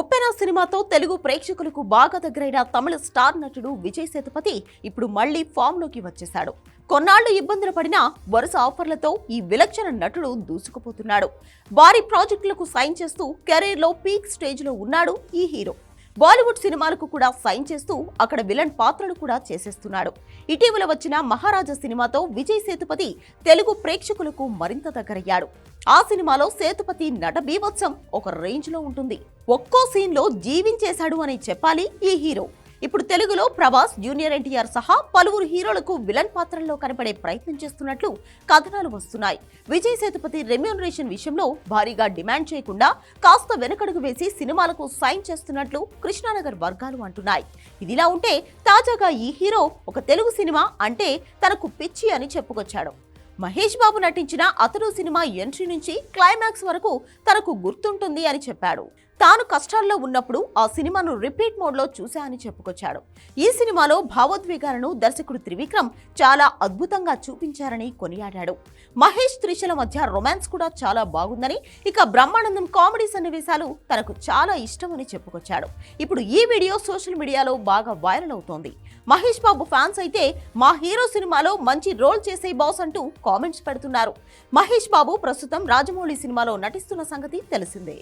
ఉప్పెన సినిమాతో తెలుగు ప్రేక్షకులకు బాగా దగ్గరైన తమిళ స్టార్ నటుడు విజయ్ సేతుపతి ఇప్పుడు మళ్ళీ ఫామ్లోకి వచ్చేశాడు. కొన్నాళ్ళు ఇబ్బందులు పడినా వరుస ఆఫర్లతో ఈ విలక్షణ నటుడు దూసుకుపోతున్నాడు. భారీ ప్రాజెక్టులకు సైన్ చేస్తూ కెరీర్లో పీక్ స్టేజ్లో ఉన్నాడు ఈ హీరో. బాలీవుడ్ సినిమాలకు కూడా సైన్ చేస్తూ అక్కడ విలన్ పాత్రలు కూడా చేసేస్తున్నాడు. ఇటీవల వచ్చిన మహారాజా సినిమాతో విజయ్ సేతుపతి తెలుగు ప్రేక్షకులకు మరింత దగ్గరయ్యాడు. ఆ సినిమాలో సేతుపతి నట బీభత్సం ఒక రేంజ్లో ఉంటుంది. ఒక్కో సీన్లో జీవించేశాడు అని చెప్పాలి ఈ హీరో. ఇప్పుడు తెలుగులో ప్రభాస్ జూనియర్ ఎన్టీఆర్ సహా పలువురు హీరోలకు విలన్ పాత్రల్లో కనపడే ప్రయత్నం చేస్తున్నట్లు కథనాలు వస్తున్నాయి. విజయ్ సేతుపతి రెమ్యూనరేషన్ విషయంలో భారీగా డిమాండ్ చేయకుండా కాస్త వెనకడుగు వేసి సినిమాలకు సైన్ చేస్తున్నట్లు కృష్ణానగర్ వర్గాలు అంటున్నాయి. ఇదిలా ఉంటే తాజాగా ఈ హీరో ఒక తెలుగు సినిమా అంటే తనకు పిచ్చి అని చెప్పుకొచ్చాడు. మహేష్ బాబు నటించిన అతను సినిమా ఎంట్రీ నుంచి క్లైమాక్స్ వరకు తనకు గుర్తుంటుంది అని చెప్పాడు. తాను కష్టాల్లో ఉన్నప్పుడు ఆ సినిమాను రిపీట్ మోడ్లో చూశా అని చెప్పుకొచ్చాడు. ఈ సినిమాలో భావోద్వేగాలను దర్శకుడు త్రివిక్రమ్ చాలా అద్భుతంగా చూపించారని కొనియాడాడు. మహేష్ త్రిషల మధ్య రొమాన్స్ కూడా చాలా బాగుందని ఇక బ్రహ్మానందం కామెడీ సన్నివేశాలు తనకు చాలా ఇష్టమని చెప్పుకొచ్చాడు. ఇప్పుడు ఈ వీడియో సోషల్ మీడియాలో బాగా వైరల్ అవుతోంది. మహేష్ బాబు ఫ్యాన్స్ అయితే మా హీరో సినిమాలో మంచి రోల్ చేసే బాస్ అంటూ కామెంట్స్ పెడుతున్నారు. మహేష్ బాబు ప్రస్తుతం రాజమౌళి సినిమాలో నటిస్తున్న సంగతి తెలిసిందే.